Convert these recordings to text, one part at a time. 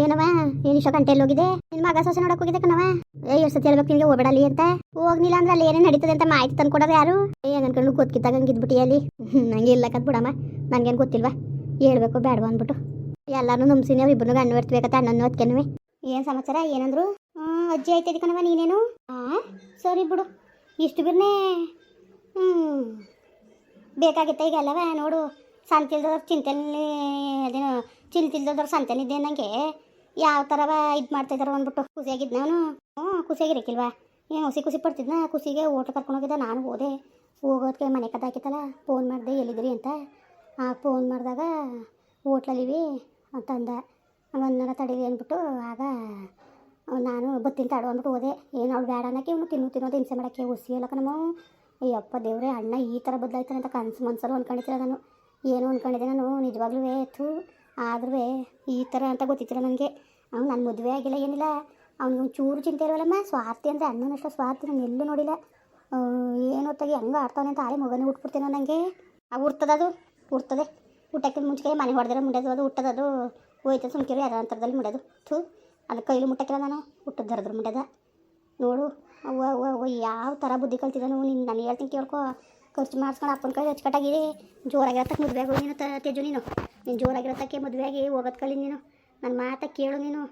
ಏನವ ಏನ್ ಇಷ್ಟ ಗಂಟೆಯಲ್ಲಿ ಹೋಗಿದೆ ನಿನ್ ಮಗ ಸೊಸೆ ನೋಡಕ್ ಹೋಗಿದೆ ಕಣವ ಏ, ಎಷ್ಟು ಸತಿ ಹೇಳ್ಬೇಕು ನಿನಗೆ ಹೋಗ್ಬೇಡಲಿ ಅಂತ. ಹೋಗ್ಲಿಲ್ಲ ಅಂದ್ರೆ ಅಲ್ಲಿ ಏನೇನ್ ನಡೀತದೆ ಅಂತ ಮಾಹಿತಿ ತಂದ್ಕೊಡೋದು ಯಾರು? ಏ ಅನ್ಕೊಂಡು ಗೊತ್ತಿದ್ದಾಗ ಹಂಗಿದ್ಬಿಟ್ಟು ಅಲ್ಲಿ. ನಂಗೆ ಇಲ್ಲಕತ್ ಬಿಡಮ್ಮ. ನನ್ಗೇನು ಗೊತ್ತಿಲ್ವಾ? ಹೇಳ್ಬೇಕು ಬೇಡವಾ ಅಂದ್ಬಿಟ್ಟು. ಎಲ್ಲಾರು ನಂಬ್ಸಿನಿ ಅವ್ರು ಇಬ್ಬರು ಗಣ್ಣು ಬರ್ತ್ಬೇಕತ್ತ ಅಣ್ಣನ್ನು ಹೊತ್ಕೆನುವೆ ಏನು ಸಮಾಚಾರ? ಏನಂದ್ರು? ಹ್ಮ್, ಅಜ್ಜಿ ಆಯ್ತದೆ ಕಣವ ನೀನೇನು? ಆ, ಸರಿ ಬಿಡು. ಇಷ್ಟು ಬಿರ್ನೇ ಹ್ಮ್. ಬೇಕಾಗಿತ್ತ ಈಗ ಅಲ್ಲವ? ನೋಡು. ಸಂತಿಲ್ದವ್ರ ಚಿಂತೆಲಿ ಅದೇನು ಚಿಂತಿಲ್ದವ್ರ ಸಂತೆಲಿದ್ದೆ ನನಗೆ ಯಾವ ಥರ ಇದು ಮಾಡ್ತಿದಾರ ಅಂದ್ಬಿಟ್ಟು ಖುಷಿಯಾಗಿದ್ದು ನಾನು. ಹ್ಞೂ ಖುಷಿಯಾಗಿರಕ್ಕಿಲ್ವಾ ಏನು ಖುಷಿ ಖುಷಿ ಪಡ್ತಿದ್ನ? ಖುಷಿಗೆ ಕರ್ಕೊಂಡು ಹೋಗಿದ್ದೆ, ನಾನು ಹೋದೆ. ಹೋಗೋದಕ್ಕೆ ಮನೆ ಕದಾಕಿತ್ತಲ್ಲ ಫೋನ್ ಮಾಡಿದೆ ಎಲ್ಲಿದ್ರಿ ಅಂತ. ಆ ಫೋನ್ ಮಾಡಿದಾಗ ಹೋಟ್ಲಲ್ಲಿವಿ ಅಂತಂದ ಹಂಗನ್ನ ತಡೀರಿ ಅಂದ್ಬಿಟ್ಟು ಆಗ ನಾನು ಬತ್ತೀನಿ ತಡು ಅಂದ್ಬಿಟ್ಟು ಹೋದೆ. ಏನು ಅವ್ಳು ಬೇಡ ಅನ್ನಕ್ಕೆ ಇವನು ತಿನ್ನು, ತಿನ್ನೋದು ಹಿಂಸೆ ಮಾಡೋಕ್ಕೆ ಹುಸಿ ಎಲ್ಲ ಕಣಮ್ಮ. ಅಯ್ಯಪ್ಪ ದೇವ್ರೆ, ಅಣ್ಣ ಈ ಥರ ಬದಲಾಯ್ತಾನೆ ಅಂತ ಕನಸು ಮನ್ಸಲ್ಲಿ ಅಂದ್ಕೊಂಡಿದ್ದಿಲ್ಲ ನಾನು. ಏನು ಅಂದ್ಕೊಂಡಿದ್ದೆ ನಾನು ನಿಜವಾಗ್ಲೂ ಥೂ. ಆದ್ರೂ ಈ ಥರ ಅಂತ ಗೊತ್ತಿತ್ತಿಲ್ಲ ನನಗೆ ಅವ್ನು ನನ್ನ ಮದುವೆ ಆಗಿಲ್ಲ, ಏನಿಲ್ಲ. ಅವ್ನಿಗೆ ಚೂರು ಚಿಂತೆ ಇರೋಲ್ಲಮ್ಮ ಸ್ವಾರ್ಥಿ ಅಂದರೆ ಅಣ್ಣನಷ್ಟು ಸ್ವಾರ್ಥಿ, ನಾನು ಎಲ್ಲೂ ನೋಡಿಲ್ಲ. ಏನು ಹೊತ್ತಾಗಿ ಹೆಂಗೆ ಆಡ್ತಾನೆ ಅಂತ ಆಳೆ ಮಗನೇ ಹುಟ್ಬಿಡ್ತೇನೋ ನನಗೆ ಅದು, ಉರ್ತದೆ. ಊಟಕ್ಕೆ ಮುಂಚೆ ಮನೆ ಹೊಡೆದ್ರೆ ಮುಂಡೋದು ಅದು ಹುಟ್ಟದದು ಹೋಯ್ತು ಸುಮ್ಕಿರು, ಯಾರ ಅಂತರದಲ್ಲಿ ಮುಂಡೋದು ಥೂ ಅದು ಕೈಲಿ ಮುಟ್ಟಕ್ಕಿಲ್ಲ ನಾನು. ಹುಟ್ಟದ ದರದ್ರ ಮುಂಡದ ನೋಡು, ಅವ್ವ ಅವ್ವ ಅವ್ವ, ಯಾವ ಥರ ಬುದ್ಧಿ ಕಲ್ತಿದ್ದಾನು ನೀನು ನಾನು ಹೇಳ್ತೀನಿ ಕೇಳ್ಕೊ. ಖರ್ಚು ಮಾಡಿಸ್ಕೊಂಡು ಅಪ್ಪನ ಕೈ ಅಚ್ಚುಕಟ್ಟಾಗಿ ಜೋರಾಗಿರತ್ತಕ್ಕೆ ಮದುವೆ ಆಗೋದು ನೀನು ತೇಜು ನೀನು. ನೀನು ಜೋರಾಗಿರತಕ್ಕೆ ಮದುವೆಯಾಗಿ ಹೋಗೋದು ಕಲಿ ನೀನು. ನನ್ನ ಮಾತ ಕೇಳು ನೀನು.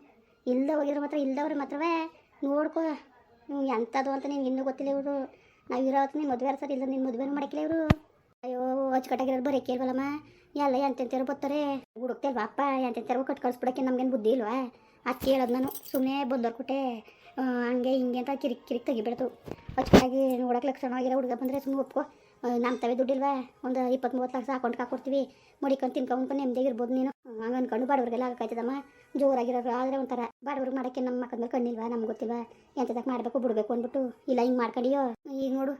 ಇಲ್ಲದೆ ಹೋಗಿರೋ ಮಾತ್ರ, ಇಲ್ದವ್ರು ಮಾತ್ರವೇ ನೋಡ್ಕೊ. ನೀವು ಎಂಥದ್ದು ಅಂತ ನಿನ್ಗೆ ಇನ್ನೂ ಗೊತ್ತಿಲ್ಲ ಇವರು. ನಾವು ಇರೋ ಹೊತ್ತು ನೀನು ಮದುವೆ ಸರ್ ಇಲ್ಲ ನಿನ್ನ ಮದುವೆನೂ ಮಾಡಕ್ಕಿಲ್ಲ ಇವರು. ಅಯ್ಯೋ ಅಚ್ಚುಕಟ್ಟಾಗಿರೋದು ಬರೀ ಕೇಳ್ವಲ್ಲಮ್ಮ. ಎಲ್ಲ ಎಂತೆಂತಾರು ಬರ್ತಾರೆ ಹುಡುಕ್ತಲ್ವಾ ಅಪ್ಪ ಎಂತೆಂತಾರು ಕಟ್ ಕಳಿಸ್ಬಿಡಕ್ಕೆ ನಮ್ಗೇನು ಬುದ್ಧಿ ಇಲ್ವಾ? ಅದು ಕೇಳೋದು ನಾನು. ಸುಮ್ಮನೆ ಬಂದೋರ್ಕೊಟ್ಟೆ ಕೊಟ್ಟೆ ಹಂಗೆ ಹಿಂಗೆ ಅಂತ ಕಿರಿಕ್ ಕಿರಿಕ್ ತೆಗಿಬಿಡ್ತು. ಅಚ್ಚುಕಟ್ಟಾಗಿ ನೋಡಕ್ಕೆ ಲಕ್ಷಣವಾಗಿರೋ ಹುಡುಗ ಬಂದರೆ ಸುಮ್ಮನೆ ಒಪ್ಕೊ. ನಮ್ಮ ತವೆ ದುಡ್ಡಿಲ್ವಾ? ಒಂದು ಇಪ್ಪತ್ತು ಮೂವತ್ತು ಲಕ್ಷ ಅಕೌಂಟ್ಗೆ ಹಾಕೊಡ್ತೀವಿ. ಮಡಿಕೊಂಡು ತಿನ್ಕೊಂಡು ನೆಮ್ಮದಿಯಾಗಿರ್ಬೋದು ನೀನು. ಹಂಗೆ ಅನ್ಕೊಂಡು ಬಡವ್ರಿಗೆಲ್ಲ ಆಗಕ್ಕಾಯ್ತದಮ್ಮ ಜೋರಾಗಿರೋರು ಆದರೆ ಒಂಥರ ಬಡವ್ರಿಗೆ ಮಾಡೋಕ್ಕೆ ನಮ್ಮ ಮಕ್ಕಳ ಮೇಲೆ ಕಣ್ಣಿಲ್ವಾ? ನಮ್ಗೆ ಗೊತ್ತಿಲ್ವಾ? ಎಂಥದಕ್ಕೆ ಮಾಡಬೇಕು? ಬಿಡಬೇಕು ಅಂದ್ಬಿಟ್ಟು ಇಲ್ಲ, ಹಿಂಗೆ ಮಾಡ್ಕೊಂಡಿಯೋ? ಈಗ ನೋಡು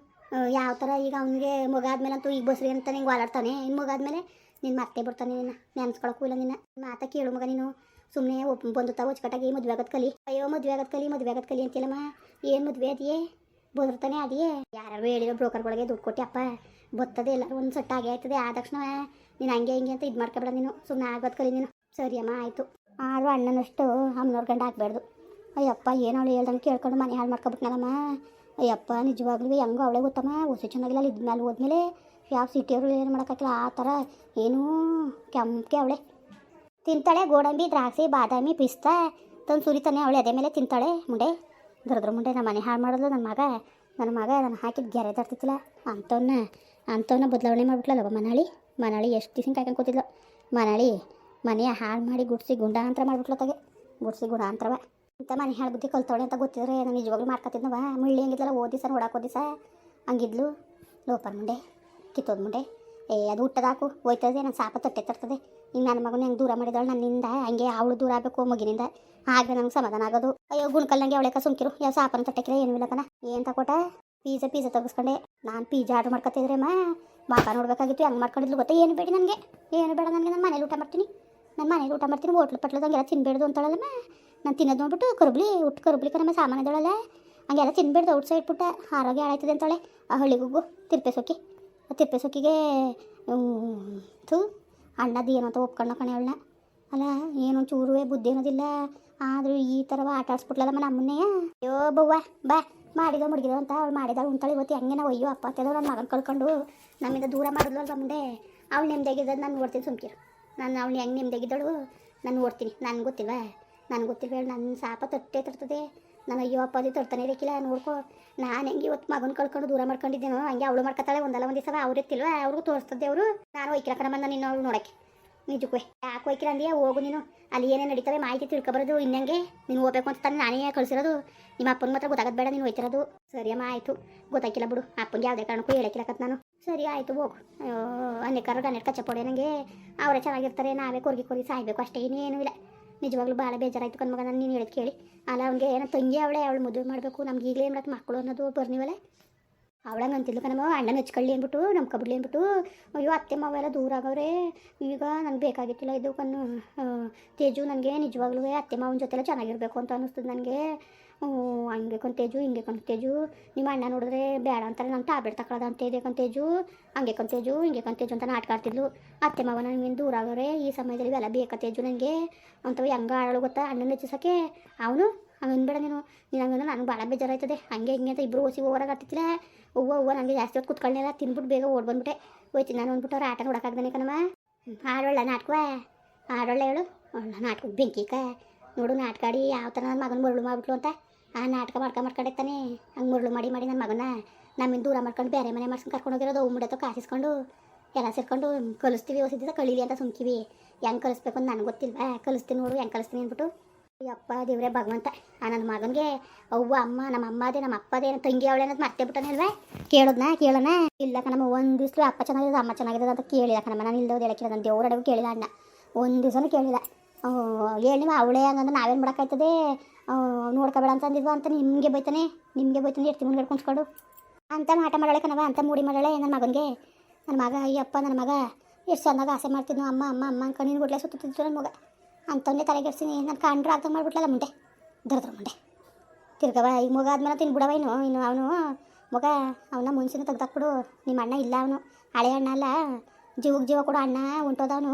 ಯಾವ ಥರ ಈಗ ಅವನಿಗೆ ಮಗ ಅಂತೂ ಈಗ ಬಸ್ರಿ ಅಂತ ಹಿಂಗೆ ಓಡಾಡ್ತಾನೆ ಇನ್ನು ಮಗ ಆದಮೇಲೆ ನೀನು ಮತ್ತೆ ಬಿಡ್ತಾನೆ ನಿನ್ನ. ನೆನ್ಸ್ಕೊಳಕ್ಕೂ ಇಲ್ಲ ನಿನ್ನ. ಮಾತ ಕೇಳು ಮಗ ನೀನು. ಸುಮ್ಮನೆ ಒಬ್ಬ ಬಂದು ತಾವು ಅಚ್ಚುಕಟ್ಟಾಗಿ ಮದುವೆ ಆಗೋದು ಕಲಿ. ಅಯ್ಯೋ, ಮದುವೆ ಆಗೋದು ಕಲಿ, ಮದುವೆ ಆಗೋದು ಕಲಿ ಅಂತಿಲ್ಲಮ್ಮ ಏನು ಮದುವೆ ಅದಿಯೇ? ಬದುರ್ತಾನೆ ಅದೇ ಯಾರು ಹೇಳಿರೋ ಬ್ರೋಕರ್ಗಳಿಗೆ ದುಡ್ಡು ಕೊಟ್ಟಿ, ಅಪ್ಪ ಬರ್ತದೆ ಎಲ್ಲ ಒಂದು ಆಗೇ ಆಯ್ತದೆ, ಆದ ತಕ್ಷಣ ನೀನು ಹಂಗೆ ಹಿಂಗೆ ಅಂತ ಇದು ಮಾಡ್ಕೊಬೇಡ ನೀನು ಸುಮ್ಮನೆ ಆಗೋದು ಕಲಿ ನೀನು. ಸರಿ ಅಮ್ಮ, ಆಯಿತು. ಆದರೂ ಅಣ್ಣನಷ್ಟು ಅಮ್ಮನವ್ರ ಗಂಡ ಹಾಕ್ಬಾರ್ದು ಅಯ್ಯಪ್ಪ, ಏನು ಅವಳು ಹೇಳ್ದಂಗೆ ಕೇಳ್ಕೊಂಡು ಮನೆ ಹಾಳು ಮಾಡ್ಕೊಬಿಟ್ನಲ್ಲಮ್ಮ? ಅಯ್ಯಪ್ಪ, ನಿಜವಾಗ್ಲೂ ಹೆಂಗೋ ಅವಳೇ ಗೊತ್ತಮ್ಮ ಹೊಸ ಚೆನ್ನಾಗಿಲ್ಲ ಅಲ್ಲಿ ಇದ್ಮೇಲೆ ಹೋದ್ಮೇಲೆ ಯಾವ ಸಿಟಿಯವ್ರು ಏನು ಮಾಡೋಕ್ಕಾಗಿಲ್ಲ ಆ ಥರ ಏನೂ ಕೆಂಪಕ್ಕೆ ಅವಳೆ. ತಿಂತಾಳೆ ಗೋಡಂಬಿ, ದ್ರಾಕ್ಷಿ, ಬಾದಾಮಿ, ಪಿಸ್ತಾ, ತಂದು ಸುರಿತಾನೆ, ಅವಳೆ ಅದೇ ಮೇಲೆ ತಿಂತಾಳೆ, ಮುಂಡೆ. ದರದ್ರ ಮುಂಡೆ ನಮ್ಮ ಮನೆ ಹಾಳು ಮಾಡಿದ್ಲು ನನ್ನ ಮಗ ನನ್ನ ಮಗ ನಾನು ಹಾಕಿದ ಗೆರೆ ತರ್ತಿತ್ತಿಲ್ಲ ಅಂಥವನ್ನ ಅಂಥವನ್ನ ಬದಲಾವಣೆ ಮಾಡಿಬಿಟ್ಲಲ್ಲವ ಮನಾಳಿ. ಮನಾಳಿ ಎಷ್ಟು ದಿವಸ ಕಾಯ್ಕೊಂಡು ಕೂತಿದ್ಲು. ಮನಾಳಿ, ಮನೆಯ ಹಾಳು ಮಾಡಿ ಗುಡ್ಸಿ ಗುಂಡಾಂತರ ಮಾಡಿಬಿಟ್ಲತ್ತಾಗೆ ಗುಡ್ಸಿ ಗುಣಾಂತರವ ಇಂಥ ಮನೆ ಹಾಳು ಬುದ್ಧಿ ಕಲ್ತವಳೆ ಅಂತ ಗೊತ್ತಿದ್ರೆ ನಾನು ನಿಜವಾಗ್ಲೂ ಮಾಡ್ಕೊತಿದ್ನವ ಮುಳ್ಳಿ ಹಂಗಿದ್ಲಲ್ಲ ಓದಿ ಸರ್ ನೋಡಕ್ಕೆ ಹೋದ ದಿವಸ ಹಂಗಿದ್ಲು. ಲೋಪರ್ ಮುಂಡೆ ಕಿತ್ತೋದು ಮುಂಡೆ ಏ, ಅದು ಹುಟ್ಟದಾಕು, ಹೋಯ್ತದೆ ನನ್ನ ಸಾಪ ತಟ್ಟೆ ತರ್ತದೆ. ಈಗ ನನ್ನ ಮಗನ ಹೆಂಗೆ ದೂರ ಮಾಡಿದಾಳು? ನನ್ನಿಂದ ಹಂಗೆ ಅವಳು ದೂರ ಆಗಬೇಕು ಮಗಿನಿಂದ. ಹಾಗೆ ನಂಗೆ ಸಮಾಧಾನ ಆಗೋದು. ಅಯ್ಯೋ ಗುಣ್ಕಲ್ನಂಗೆ ಅವಳೆಕ ಸುಮ್ಕಿರು ಯಾವ ಸಾಪನ ತಟ್ಟಕ್ಕಿರ ಏನು ಇಲ್ಲಕನ ಏನು ತಕೊಟ? Pizza pizza ತೆಗಿಸ್ಕೊಂಡೆ. ನಾನು ಪಿಜ್ಜಾ ಆರ್ಡ್ರ್ ಮಾ ಮಾಕ ನೋಡ್ಬೇಕಾಗಿತ್ತು. ಹೆಂಗೆ ಮಾಡ್ಕೊಂಡಿದ್ಲು ಗೊತ್ತಾ? ಏನು ಬೇಡ ನನಗೆ. ಏನು ಬೇಡ ನನಗೆ. ನಾನು ಮನೇಲಿ ಊಟ ಮಾಡ್ತೀನಿ. ನಾನು ಮನೇಲಿ ಊಟ ಮಾಡ್ತೀನಿ. ಹೋಟ್ಲು ಪಟ್ಲದಂಗೆಲ್ಲ ತಿನ್ಬೇಡ್ದು ಅಂತಳಲ್ಲಮ್ಮ ನಾನು ತಿನ್ನೋದು ನೋಡ್ಬಿಟ್ಟು ಕರುಬ್ಲಿ ಉಟ್ಟು ಕರುಬ್ಲಿ ನಮ್ಮ ಸಾಮಾನು ಇದ್ದಾಳಲ್ಲ ಹಂಗೆಲ್ಲ ತಿನ್ಬೇಡ್ದು ಔಟ್ ಸೈಡ್ ಪುಟ್ಟ. ಆರೋಗ್ಯ ಹಾಳಾಯ್ತದೆ ಅಂತಾಳೆ. ಆ ಹಳ್ಳಿಗುಗ್ಗು, ತಿರ್ಪೆ ಸೊಕ್ಕಿ. ಆ ತಿರ್ಪೆ ಸೊಕ್ಕಿಗೆ ಥೂ. ಅಣ್ಣದ್ದು ಏನು ಅಂತ ಒಪ್ಕೊಂಡ ಕಣೆ ಅವಳನ್ನ. ಅಲ್ಲ, ಏನೋ ಚೂರುವೆ ಬುದ್ಧಿ ಅನ್ನೋದಿಲ್ಲ. ಆದರೂ ಈ ಥರ ಆಟ ಆಡ್ಸ್ಬಿಟ್ಲಲ್ಲಮ್ಮ ಅಮ್ಮನೇ ಅಯ್ಯೋ, ಬವ್ವ, ಬಾ. ಮಾಡಿದ ಮುಡಿಗಿದ ಅಂತ ಅವ್ಳು ಮಾಡಿದ ಉಂತಾಳೆ ಇವತ್ತು. ಹೆಂಗೆ ನಾವು ಅಯ್ಯೋ, ಅಪ್ಪ ಅಂತೇಳೋ ನನ್ನ ಮಗನ ಕಳ್ಕೊಂಡು ನಮ್ಮಿಂದ ದೂರ ಮಾಡಿದ್ಲು ಅಲ್ಲ ಮುಂದೆ? ಅವ್ಳು ನೆಮ್ಮದಿಯಾಗಿದ್ದದ್ದು ನಾನು ನೋಡ್ತೀನಿ ಸುಮ್ಕಿರು. ನಾನು ಅವ್ಳು ಹೆಂಗೆ ನೆಮ್ಮದಿಯಾಗಿದ್ದಳು ನಾನು ನೋಡ್ತೀನಿ. ನನಗೆ ಗೊತ್ತಿಲ್ವ? ನನಗೆ ಗೊತ್ತಿಲ್ವ ಹೇಳಿ ನನ್ನ ಸಾಪ ತಟ್ಟೆ ತರ್ತದೆ. ನಾನು ಅಯ್ಯೋ, ಅಪ್ಪ ಅದು ತರ್ತಾನೆ ಇರಕ್ಕಿಲ್ಲ ನೋಡ್ಕೊ. ನಾನು ಹೆಂಗೆ ಇವತ್ತು ಮಗನ ಕಳ್ಕೊಂಡು ದೂರ ಮಾಡ್ಕೊಂಡಿದ್ದೇನೋ, ಹಂಗೆ ಅವಳು ಮಾಡ್ಕೊತಾಳೆ ಒಂದಲ್ಲ ಒಂದು ದಿವಸ ಅವ್ರು ಎತ್ತಿಲ್ವ ಅವ್ರಿಗೂ ತೋರಿಸ್ತದೆ ಅವರು. ನಾನು ಹೋಯ್ಕಿರ ಕಡೆ ಬಂದ ನಿನ್ನ ಅವ್ರು ನೋಡಕ್ಕೆ. ನಿಜಕ್ಕೂ ಯಾಕೆ ಹೋಯ್ಕಿರ ಅಂದಿಯಾ? ಹೋಗು ನೀನು. ಅಲ್ಲಿ ಏನೇ ನಡೀತವೆ ಮಾಹಿತಿ ತಿಳ್ಕೊಬರೋದು ಇನ್ನಂಗೆ. ನೀನು ಹೋಗ್ಬೇಕು ಅಂತ ತಾನೇ ನಾನೇ ಕಳಿಸಿರೋದು. ನಿಮ್ಮ ಅಪ್ಪನ ಮಾತ್ರ ಗೊತ್ತಾಗದ್ ಬೇಡ ನೀನು ಹೋಯ್ತಿರೋದು ಸರಿ ಅಮ್ಮ, ಆಯಿತು. ಗೊತ್ತಾಗಿಲ್ಲ ಬಿಡು. ಅಪ್ಪನಿಗೆ ಯಾವುದೇ ಕಾರಣಕ್ಕೂ ಹೇಳಕ್ಕಿಲ್ಲಕತ್ ನಾನು. ಸರಿ, ಆಯಿತು, ಹೋಗು. ಅಯ್ಯೋ ಅನೇಕ ಕಚ್ಚ ಕಚ್ಚಪೊಡೆ ನನಗೆ ಅವರೇ ಚೆನ್ನಾಗಿರ್ತಾರೆ, ನಾವೇ ಕೊರ್ಗಿ ಕೊರ್ಗಿ ಸಾಯ್ಬೇಕು ಅಷ್ಟೇ, ಇನ್ನೇನೂ ಇಲ್ಲ. ನಿಜವಾಗ್ಲೂ ಭಾಳ ಬೇಜಾರಾಯ್ತು ಕಣ್ಮಗ, ನಾನು ನೀನು ಹೇಳಿದ್ ಕೇಳಿ. ಅಲ್ಲ, ಅವ್ನಿಗೆ ಏನೋ ತಂಗಿ ಅವಳೆ, ಅವಳು ಮದುವೆ ಮಾಡಬೇಕು, ನಮ್ಗೆ ಈಗಲೇ ಏನು ಮಕ್ಕಳು ಅನ್ನೋದು ಬರ್ನಿವಲ್ಲ ಅವಳಂಗೆ ಅಂತಿದ್ಲು ಕಣಮ್ಮ ಅಣ್ಣನ ಹಚ್ಕೊಳ್ಳಿ ಅಂದ್ಬಿಟ್ಟು ನಮ್ಮ ಕಬಡ್ಲಿ ಅಂದ್ಬಿಟ್ಟು, ಅಯ್ಯೋ ಅತ್ತೆ ಮಾವೆಲ್ಲ ದೂರ ಆಗವ್ರೆ. ಈಗ ನನಗೆ ಬೇಕಾಗಿತ್ತಿಲ್ಲ ಇದು ಕಣ್ಣು. ತೇಜು ನನಗೆ ನಿಜವಾಗ್ಲೂ ಅತ್ತೆ ಮಾವನ ಜೊತೆಲ್ಲ ಚೆನ್ನಾಗಿರಬೇಕು ಅಂತ ಅನ್ನಿಸ್ತದೆ ನನಗೆ. ಹಂಗೆ ಕೊಂತೇಜು ಹಿಂಗೆ ಕೊಂತೇಜು ನಿಮ್ಮ ಅಣ್ಣ ನೋಡಿದ್ರೆ ಬೇಡ ಅಂತಾರೆ ನಾನು ಟ್ಯಾಬ್ಲೆಟ್ ತಗೊಳ್ಳೋದು ಅಂತ ಇದೆ ತೇಜು. ಹಂಗೆ ಕೊಂತೇಜು ಹಿಂಗೆ ಕೊಂತೇಜು ಅಂತ ನಾಟಕ ಆಡ್ತಿದ್ಲು. ಅತ್ತೆ ಮಾವ ನನಗೆ ದೂರ ಆಗೋರೆ ಈ ಸಮಯದಲ್ಲಿ ಇವೆಲ್ಲ ತೇಜು ನನಗೆ ಅಂತವು ಹೆಂಗೆ ಆಡಳು ಗೊತ್ತಾ ಅಣ್ಣನ ಹೆಚ್ಚಿಸೋಕ್ಕೆ? ಅವನು ಅವನು ಅನ್ಬೇಡ ನೀನು. ನೀನು ಹಂಗಂದ್ರೆ ನನಗೆ ಭಾಳ ಬೇಜಾರಾಯ್ತದೆ. ಹಂಗೆ ಹಿಂಗೆ ಅಂತ ಇಬ್ಬರು ಓಸಿ ಓವರಾಗ ಆಡ್ತಿತ್ತಿಲ್ಲ ಹೂವು ಹೂವು ನನಗೆ ಜಾಸ್ತಿ ಹೊತ್ತು ಕುತ್ಕೊಳ್ಳಿಲ್ಲ ತಿನ್ಬಿಟ್ಟು ಬೇಗ ಓಡ್ ಬಂದ್ಬಿಟ್ಟೆ. ಹೋಯ್ತೀನಿ ನಾನು ಅಂದ್ಬಿಟ್ಟು ಅವ್ರ ಆಟ ನೋಡೋಕ್ಕಾಗ್ದಾನೆ ಕಣಮ್ಮ. ಆಡೋಳ್ಳ ನಾಟಕ ಆಡೋಳ್ಳ ಹೇಳು. ನಾಟಕ ಬೆಂಕಿಕ ನೋಡು, ನಾಟಕ ಆಡಿ ಯಾವ ಥರ ನನ್ನ ಮಗನ ಮರಳು ಮಾಡ್ಬಿಟ್ಲು ಅಂತ. ಆ ನಾಟಕ ಮಾಡ್ಕೊಂಡು ಮಾಡ್ಕೊಂಡಿರ್ತಾನೆ ಹಂಗೆ ಮರಳು ಮಾಡಿ ಮಾಡಿ ನನ್ನ ಮಗನ ನಮ್ಮಿಂದ ದೂರ ಮಾಡ್ಕೊಂಡು ಬೇರೆ ಮನೆ ಮಾಡ್ಸ್ಕೊಂಡು ಕರ್ಕೊಂಡು ಹೋಗಿರೋದು. ಅವು ಮುಡತ್ತೋ ಕಾಸಿಸ್ಕೊಂಡು ಎಲ್ಲ ಸೇರ್ಕೊಂಡು ಕಲಿಸ್ತೀವಿ. ಹೊಸಿದ್ದ ಕಳೀಲಿ ಅಂತ ಸುಮ್ಕಿವಿ. ಹೆಂಗೆ ಕಲಿಸ್ಬೇಕು ಅಂತ ನನಗೆ ಗೊತ್ತಿಲ್ವಾ? ಕಲಿಸ್ತೀನಿ ನೋಡು, ಹೆಂಗೆ ಕಲಿಸ್ತೀನಿ ಅಂದ್ಬಿಟ್ಟು. ಯಪ್ಪ ದೇವ್ರೆ, ಭಗವಂತ. ನನ್ನ ಮಗನಿಗೆ ಅವ್ವ, ಅಮ್ಮ, ನಮ್ಮ ಅಮ್ಮದೇ, ನಮ್ಮ ಅಪ್ಪದೇ ನನ್ನ ತಂಗಿ ಅವಳೆ ಅನ್ನೋದು ಮರ್ತೇ ಬಿಟ್ಟನಲ್ವೇ ಕೇಳೋದ್ನ ಕೇಳೋಣ ಇಲ್ಲ ನಮ್ಮ ಒಂದು ದಿವಸ ಅಪ್ಪ ಚೆನ್ನಾಗಿದೆ ಅಮ್ಮ ಚೆನ್ನಾಗಿದೆ ಅಂತ ಕೇಳಿಲ್ಲ ಕಣಮ್ಮ. ನಾನು ಇಲ್ದೋದು ಹೇಳಕ್ಕಿಲ್ಲ ನಾನು ದೇವ್ರಡೆಗೂ ಕೇಳಿಲ್ಲ ಅಣ್ಣ ಒಂದು ದಿವಸನೂ ಕೇಳಿಲ್ಲ. ಹೇಳಿ ಅವಳೇ ಹಂಗಂದ್ರೆ ನಾವೇನು ಮಾಡೋಕ್ಕಾಯ್ತದೆ? ನೋಡ್ಕೋಬೇಡ ಅಂತ ಅಂದಿದ್ವಾ ಅಂತ ನಿಮಗೆ ಬೈತಾನೆ? ನಿಮಗೆ ಬೈತಾನೆ ಎಷ್ಟು ಮುಂದೆ ಕುಂಚ್ಕೊಂಡು ಅಂತ ಮಾಟ ಮಾಡಳೆ ಕಣವ ಅಂತ ಮೂಡಿ ಮಾಡಳೆ ನನ್ನ ಮಗನಿಗೆ. ನನ್ನ ಮಗ, ಅಯ್ಯಪ್ಪ ನನ್ನ ಮಗ. ಎಷ್ಟು ಚೆನ್ನಾಗಿ ಆಸೆ ಮಾಡ್ತಿದ್ನು, ಅಮ್ಮ ಅಮ್ಮ ಅಮ್ಮ ಕಣ್ಣಿನ ನೀನು ಗುಡ್ಲೆ ಸುತ್ತಿದ್ದು ನನ್ನ ಮಗ. ಅಂತವನ್ನೇ ತಲೆಗೆಡ್ಸಿನಿ ನಾನು ಕಂಡ್ರೆ ಅರ್ಥ ಮಾಡಿಬಿಟ್ಲಲ್ಲ ಮುಂಡೆ ದರ್ದ್ರ ಮುಂಡೆ ತಿರ್ಗವ ಈಗ ಮಗ ಆದ್ಮೇಲೆ ತಿನ್ಬಿಡವ ಇನ್ನು. ಇನ್ನು ಅವನು ಮಗ, ಅವನ ಮುನ್ಸಿನ ತೆಗ್ದಾಕ್ಬಿಡು. ನಿಮ್ಮ ಅಣ್ಣ ಇಲ್ಲ ಅವನು. ಹಳೆ ಅಣ್ಣ ಅಲ್ಲ. ಜೀವಕ್ಕೆ ಜೀವ ಕೊಡೋ ಅಣ್ಣ ಉಂಟೋದವನು.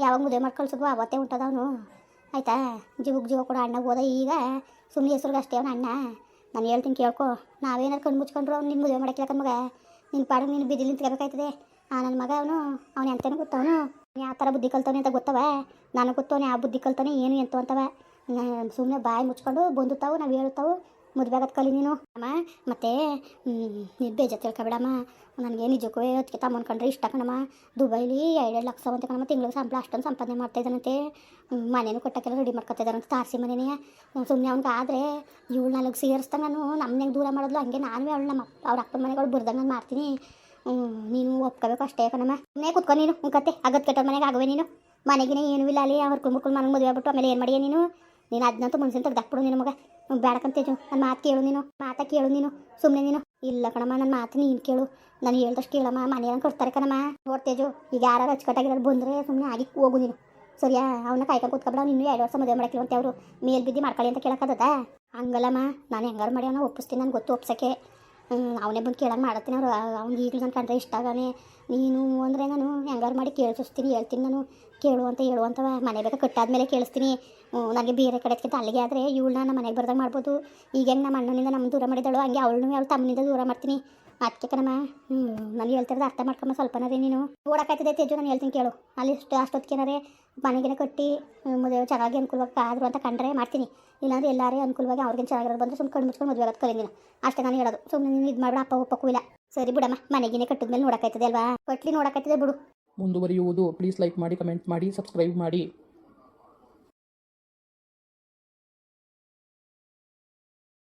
ಯಾವಾಗ ಮದುವೆ ಮಾಡಿ ಕಳ್ಸಿದ್ವು ಅವತ್ತೇ ಉಂಟೋದವನು. ಆಯಿತಾ? ಜೀವಕ್ಕೆ ಜೀವ ಕೊಡೋ ಅಣ್ಣ ಹೋದ ಈಗ ಸುಮ್ಮನೆ ಹೆಸ್ರಿಗೆ ಅಷ್ಟೇ ಅವನ ಅಣ್ಣ. ನಾನು ಹೇಳ್ತೀನಿ ಕೇಳ್ಕೊ. ನಾವೇನಾರು ಕಣ್ಣು ಮುಚ್ಕೊಂಡ್ರು ಅವ್ನು ನಿನ್ನ ಮದುವೆ ಮಾಡಕ್ಕಿಲ್ಲ ಮಗ. ನಿನ್ನ ಪಾಡು ನೀನು ಬಿದ್ದಿಲಿ ನಿಂತ್ಕೋಬೇಕಾಯ್ತದೆ. ಆ ನನ್ನ ಮಗ ಅವನು ಅವನು ಎಂತನೂ ಗೊತ್ತವನು. ಯಾವ ಥರ ಬುದ್ಧಿ ಕಲ್ತವನೆ ಅಂತ ಗೊತ್ತವ? ನನಗೆ ಗೊತ್ತವನು ಆ ಬುದ್ಧಿ ಕಲ್ತಾನೆ ಏನು ಎಂತ ಅಂತವ. ಸುಮ್ಮನೆ ಬಾಯಿ ಮುಚ್ಕೊಂಡು ಬಂದುತ್ತಾವು, ನಾವು ಹೇಳುತ್ತಾವು, ಮದುವೆ ಆಗತ್ತೆ ಕಲಿ ನೀನು. ಅಮ್ಮ, ಮತ್ತು ನೀನು ಬೇಜ ತಿಳ್ಕೊಬೇಡಮ್ಮ. ನನಗೆ ನಿಜಕ್ಕೂ ಅದಕ್ಕೆ ತಮ್ಮ ಕಂಡ್ರೆ ಇಷ್ಟ ಕಣಮ್ಮ. ದುಬೈಲಿ ಎರಡೆರಡು ಲಕ್ಷ ಅಂತ ಕಣಮ್ಮ, ತಿಂಗಳಿಗೆ ಸಂಬಳ, ಅಷ್ಟೊಂದು ಸಂಪಾದನೆ ಮಾಡ್ತಾಯಿದ್ದಾನಂತೆ ಮನೇನು ಕೊಟ್ಟಕ್ಕೆಲ್ಲ ರೆಡಿ ಮಾಡ್ಕೊತಾ ಇದ್ದಾರಂತೆ ತಾರಸಿ ಮನೆನೇ. ಸುಮ್ಮನೆ ಅವ್ನಿಗೆ ಆದರೆ ಇವಳು ನಾಲ್ಕು ಸೇರಿಸ್ತಾ ನಾನು ನಮ್ಮನೆಗೆ ದೂರ ಮಾಡೋದ್ಲು, ಹಂಗೆ ನಾನು ಅವಳು ನಮ್ಮ ಅವ್ರ ಅಪ್ಪನ ಮನೆಗಳು ಬರ್ದಂಗೆ ನಾನು ಮಾಡ್ತೀನಿ. ನೀನು ಒಪ್ಕೋಬೇಕು ಅಷ್ಟೇ ಕಣಮ್ಮ. ಸುಮ್ಮನೆ ಕುತ್ಕೊ ನೀನು ಮುಂಕತ್ತೆ ಅಗತ್ ಕೆಟ್ಟ ಮನೆಗೆ ಆಗುವೆ ನೀನು. ಮನೆಗಿನ ಏನು ಇಲ್ಲ ಅಲ್ಲಿ, ಅವ್ರ ಕುಳ್ಮುಕ್ಕಳು ಮನೆಗೆ ಮದುವೆ ಆಗ್ಬಿಟ್ಟು ಆಮೇಲೆ ಏನು ಮಾಡಿಯ ನೀನು? ನೀನು ಅದನ್ನಂತೂ ಮನ್ಸಿನ ತೆಗ್ದಾಕ್ಬಿಡು ನಿನ್ನ ಮಗ. ಬೇಡಕಂತೇಜು ನನ್ನ ಮಾತು ಕೇಳು ನೀನು, ಮಾತಾ ಕೇಳು ನೀನು ಸುಮ್ಮನೆ ನೀನು. ಇಲ್ಲ ಕಣಮ್ಮ ನನ್ನ ಮಾತು ನೀನು ಕೇಳು. ನಾನು ಹೇಳ್ದಷ್ಟು ಕೇಳಮ್ಮ ಮನೆಯನ್ನ ಕೊಡ್ತಾರೆ ಕಣಮ್ಮ. ನೋಡ್ತೇಜು ಈಗ ಯಾರು ಅಚ್ಚುಕಟ್ಟಾಗಿರೋರು ಬಂದರೆ ಸುಮ್ಮನೆ ಆಗಿ ಹೋಗು ನೀನು. ಸರಿಯಾ ಅವನ್ನ ಕಾಯ್ಕೊಂಡು ಕೂತ್ಕೊಬೇಡ ನೀನು ಎರಡು ವರ್ಷ ಮದುವೆ ಮಾಡಕ್ಕಿಲ್ಲ ಅಂತ ಅವರು. ಮೇಲ್ ಬಿದ್ದಿ ಮಾಡ್ಕೊಳ್ಳಿ ಅಂತ ಕೇಳಕ್ಕದ ಹಂಗಲ್ಲಮ್ಮ, ನಾನು ಹೆಂಗಾರು ಮಾಡಿ ಅವನ್ನ ಒಪ್ಪಿಸ್ತೀನಿ, ನನಗೆ ಗೊತ್ತು ಒಪ್ಸಕ್ಕೆ. ಅವನೇ ಬಂದು ಕೇಳಂಗೆ ಮಾಡತ್ತೀನಿ ಅವ್ರು. ಅವ್ನಿಗೆ ಈಗಲೂ ನನ್ನ ಕಂಡ್ರೆ ಇಷ್ಟ ಆಗನೆ ನೀನು ಅಂದರೆ ನಾನು ಹೆಂಗಾರು ಮಾಡಿ ಕೇಳಿಸ್ತೀನಿ ಹೇಳ್ತೀನಿ ನಾನು. ಕೇಳು ಅಂತ ಹೇಳು ಅಂತವ. ಮನೆ ಬೇಕಾ ಕಟ್ಟಾದ್ಮೇಲೆ ಕೇಳಿಸ್ತೀನಿ. ನನಗೆ ಬೇರೆ ಕಡೆಕ್ಕಿಂತ ಅಲ್ಲಿಗೆ ಆದರೆ ಇವಳನ್ನ ನಮ್ಮ ಮನೆಗೆ ಬರ್ದಾಗ ಮಾಡ್ಬೋದು. ಈಗ ಹೆಂಗೆ ನಮ್ಮ ಅಣ್ಣನಿಂದ ನಮ್ಮ ದೂರ ಮಾಡಿದಳು ಹಂಗೆ ಅವಳನ್ನು ಅವಳು ತಮ್ಮನಿಂದ ದೂರ ಮಾಡ್ತೀನಿ. ಅದಕ್ಕೆ ಕಣಮ್ಮ, ಹ್ಞೂ, ನಾನು ಹೇಳ್ತಿರೋದು ಅರ್ಥ ಮಾಡ್ಕೊಂಬ ಸ್ವಲ್ಪನಾರೇ ನೀನು. ಓಡಾಕೈತದೆ ತೇಜು, ನಾನು ಹೇಳ್ತೀನಿ ಕೇಳು. ಅಲ್ಲಿ ಅಷ್ಟು ಅಷ್ಟೊತ್ತಿಗೆನಾರೇ ಮನೆಗೇನೆ ಕಟ್ಟಿ ಮದುವೆ ಚೆನ್ನಾಗಿ ಅನುಕೂಲವಾಗಿ ಆದರು ಅಂತ ಕಂಡ್ರೆ ಮಾಡ್ತೀನಿ. ಇಲ್ಲಾಂದ್ರೆ ಎಲ್ಲಾರೇ ಅನುಕೂಲವಾಗಿ ಅವ್ರಿಗೆ ಚೆನ್ನಾಗಿರೋದು ಬಂದರೆ ಸುಮ್ಮನೆ ಕಣ್ಣು ಮುಚ್ಕೊಂಡು ಮದುವೆ ಆಗೋದು ಕಲಿಂದಿನ. ಅಷ್ಟೇ ನಾನು ಹೇಳೋದು. ಸುಮ್ಮನೆ ನೀನು ಇದು ಮಾಡ್ಬೇಡ ಅಪ್ಪ ಒಪ್ಪಕ್ಕೂ ಇಲ್ಲ. ಸರಿ ಬಿಡಮ್ಮ, ಮನೆಗಿನೇ ಕಟ್ಟಿದ್ಮೇಲೆ ನೋಡಕೈತದೆ ಅಲ್ವಾ? ಕಟ್ಲಿ ನೋಡಕೈತದೆ ಬಿಡು. ಮುಂದುವರಿಯುವುದು ಪ್ಲೀಸ್ ಲೈಕ್ ಮಾಡಿ ಕಮೆಂಟ್ ಮಾಡಿ ಸಬ್ಸ್ಕ್ರೈಬ್ ಮಾಡಿ.